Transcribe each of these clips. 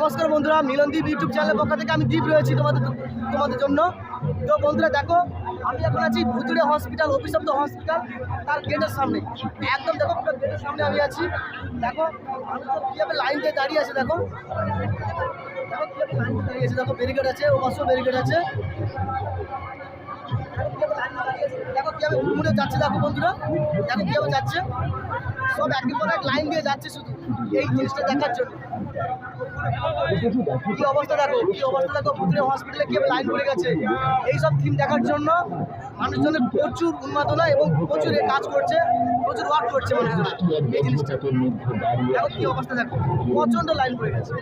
নমস্কার বন্ধুরা মিলনদীপ ইউটিউব চ্যানেলের পক্ষ থেকে আমি দ্বীপ রয়েছি তোমাদের তোমাদের জন্য। তো বন্ধুরা, দেখো, আমি এখন আছি ভুতুড়ে hospital office of the hospital তার গেটের সামনে। একদম দেখো, পুরো গেটের সামনে আমি আছি। দেখো, আমি কীভাবে লাইন দিয়ে দাঁড়িয়ে আছে, দেখো। দেখো কীভাবে লাইন দিয়ে দাঁড়িয়ে আছে, দেখো ব্যারিকেড আছে ও পাশেও ব্যারিকেড আছে। দেখো কীভাবে ঘুরে যাচ্ছে দেখো বন্ধুরা। দেখো কীভাবে যাচ্ছে। সব একের পর এক লাইন দিয়ে যাচ্ছে শুধু। এই জিনিসটা দেখার জন্য। কি অবস্থা দেখো, কি অবস্থা দেখো ভুতরে হসপিটালে কি লাইন পড়ে গেছে। এইসব থিম দেখার জন্য মানুষজনের প্রচুর উন্মাদনা এবং প্রচুর কাজ করছে, প্রচুর ওয়ার্ক করছে মানুষজন। এই জিনিসটা। দেখো কি অবস্থা দেখো, প্রচণ্ড লাইন পড়ে গেছে।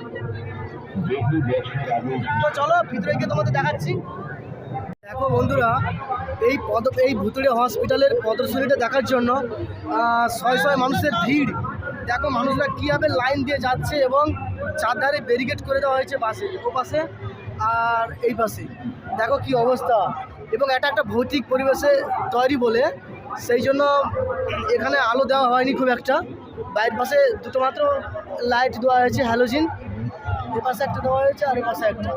তো চলো ভিতরে গিয়ে তোমাদের দেখাচ্ছি। দেখো বন্ধুরা, এই পদ, এই ভুতুড়ে হসপিটালের প্রদর্শনীটা দেখার জন্য শয় শয় মানুষের ভিড়। দেখো মানুষরা কীভাবে লাইন দিয়ে যাচ্ছে এবং চারধারে ব্যারিকেড করে দেওয়া হয়েছে বাসে, ও পাশে আর এই পাশে। দেখো কি অবস্থা। এবং এটা একটা ভৌতিক পরিবেশে তৈরি বলে, সেই জন্য এখানে আলো দেওয়া হয়নি খুব একটা। বাইরের পাশে দুটো মাত্র লাইট দেওয়া হয়েছে হ্যালোজিন এ পাশে একটা দেওয়া হয়েছে আর এ পাশে একটা।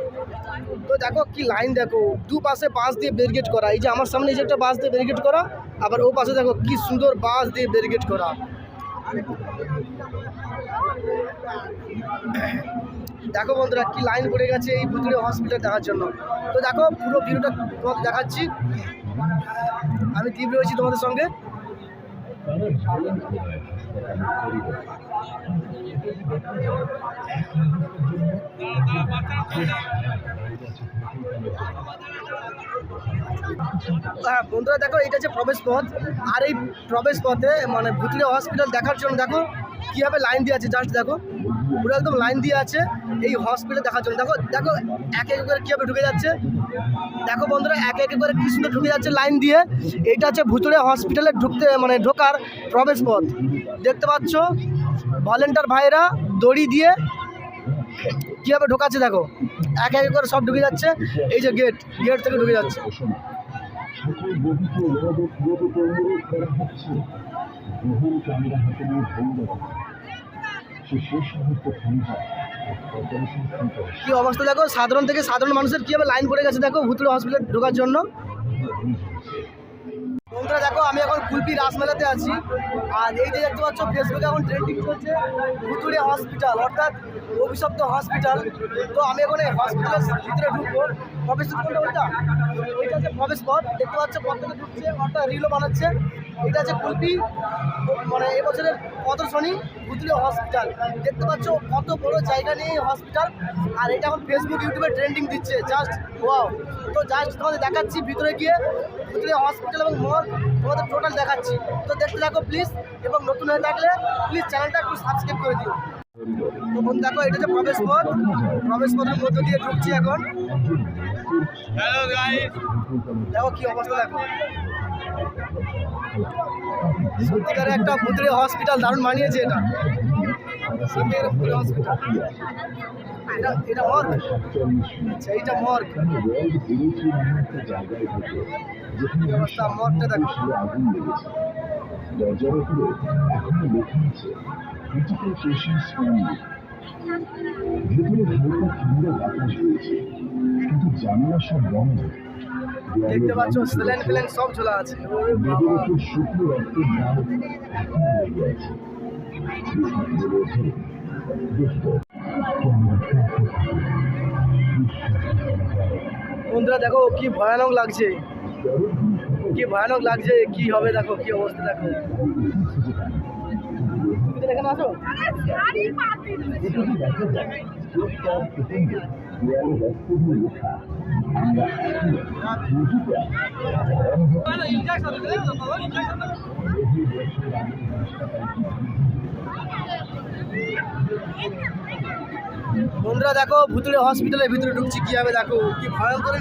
তো দেখো কি লাইন দেখো, দু পাশে বাস দিয়ে ব্যারিকেড করা। এই যে আমার সামনে এই যে একটা বাস দিয়ে ব্যারিকেড করা, আবার ও পাশে দেখো কি সুন্দর বাস দিয়ে ব্যারিকেড করা। দেখো বন্ধুরা কি লাইন পড়ে গেছে এই ভুতুড়ে হসপিটাল দেখার জন্য। তো দেখো পুরো ভিডিওটা তোমাদের দেখাচ্ছি। আমি তীব রয়েছি তোমাদের সঙ্গে। হ্যাঁ বন্ধুরা, দেখো, এটা হচ্ছে প্রবেশ পথ। আর এই প্রবেশ পথে মানে ভুতড়ে হসপিটাল দেখার জন্য, দেখো, কীভাবে লাইন দিয়ে আছে জাস্ট দেখো, পুরো একদম লাইন দিয়ে আছে এই হসপিটাল দেখার জন্য। দেখো দেখো, এক এক করে কীভাবে ঢুকে যাচ্ছে। দেখো বন্ধুরা, এক এক করে কি সুন্দর ঢুকে যাচ্ছে লাইন দিয়ে। এটা হচ্ছে ভুতুড়ে হসপিটালে ঢুকতে মানে ঢোকার প্রবেশ পথ। দেখতে পাচ্ছ ভলেন্টার ভাইরা দড়ি দিয়ে কীভাবে ঢোকাচ্ছে, দেখো। এক এক করে সব ঢুকে যাচ্ছে। এই যে গেট গেট থেকে ঢুকে যাচ্ছে। কি অবস্থা দেখো? সাধারণ থেকে সাধারণ মানুষের কীভাবে লাইন পড়ে গেছে দেখো, ভুতুড়ে হসপিটালে ঢোকার জন্য। বন্ধুরা দেখো, আমি এখন কুলপি রাসমেলাতে আছি। আর এই যে দেখতে পাচ্ছ ফেসবুকে এখন ট্রেন্ডিং চলছে ভুতুড়ে হসপিটাল অর্থাৎ অভিশপ্ত হসপিটাল তো আমি এখন এই হসপিটালের ভিতরে ঢুকবো। প্রবেশ কোনটা? ওইটা হচ্ছে প্রবেশ পথ। দেখতে পাচ্ছ পথ থেকে ঢুকছে, অর্থাৎ রিলও বানাচ্ছে। এটা হচ্ছে কুলপি মানে এবছরের প্রদর্শনী ভুতুড়ে হসপিটাল। দেখতে পাচ্ছ কত বড় জায়গা নিয়ে হসপিটাল। আর এটা এখন ফেসবুক ইউটিউবে ট্রেন্ডিং দিচ্ছে। জাস্ট ওয়াও তো জাস্ট তোমাদের দেখাচ্ছি ভিতরে গিয়ে ভিতরে হসপিটাল এবং মল তোমাদের টোটাল দেখাচ্ছি। তো দেখতে থাকো প্লিজ এবং নতুন হয়ে থাকলে প্লিজ চ্যানেলটা একটু সাবস্ক্রাইব করে দিও। তো বন্ধু দেখো এটা হচ্ছে প্রবেশ পথ। প্রবেশ পথের মধ্য দিয়ে ঢুকছি এখন। দেখো কি অবস্থা দেখো। সত্যিকারে একটা ভুতুড়ে হসপিটাল দারুণ মানিয়েছে এটা। সত্যিকারে এটা মর্গ মর্গ ভেতরে বাতাস রয়েছে কিন্তু জানলা সব বন্ধ দেখতে পাচ্ছ স্যালেন ফ্যালেন সব ঝোলা আছে। বন্ধুরা, দেখো কি ভয়ানক লাগছে। কি ভয়ানক লাগছে, কি হবে, দেখো, কি অবস্থা, দেখো। এখানে আসো বন্ধুরা দেখো ভুতুড়ে হসপিটালের ভিতরে ঢুকছি কীভাবে দেখো কি ভয়ঙ্কর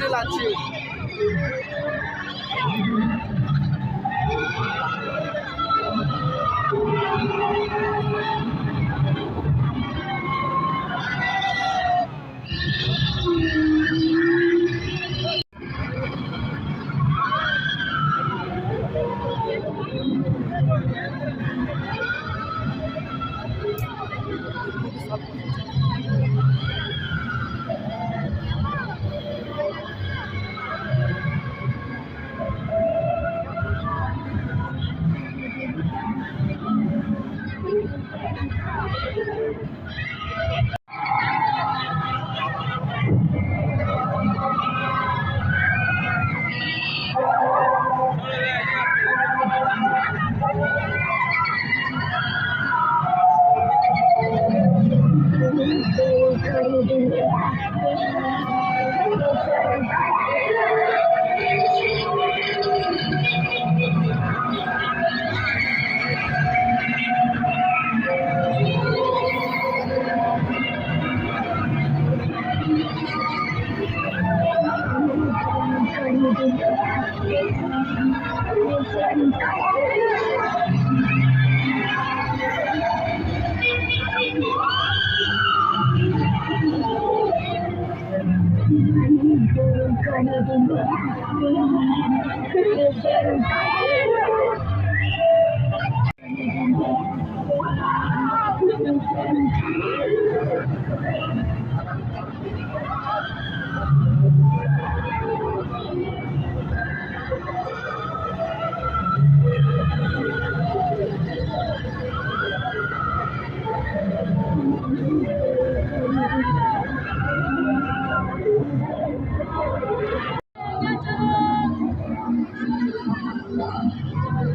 সব নিয়ে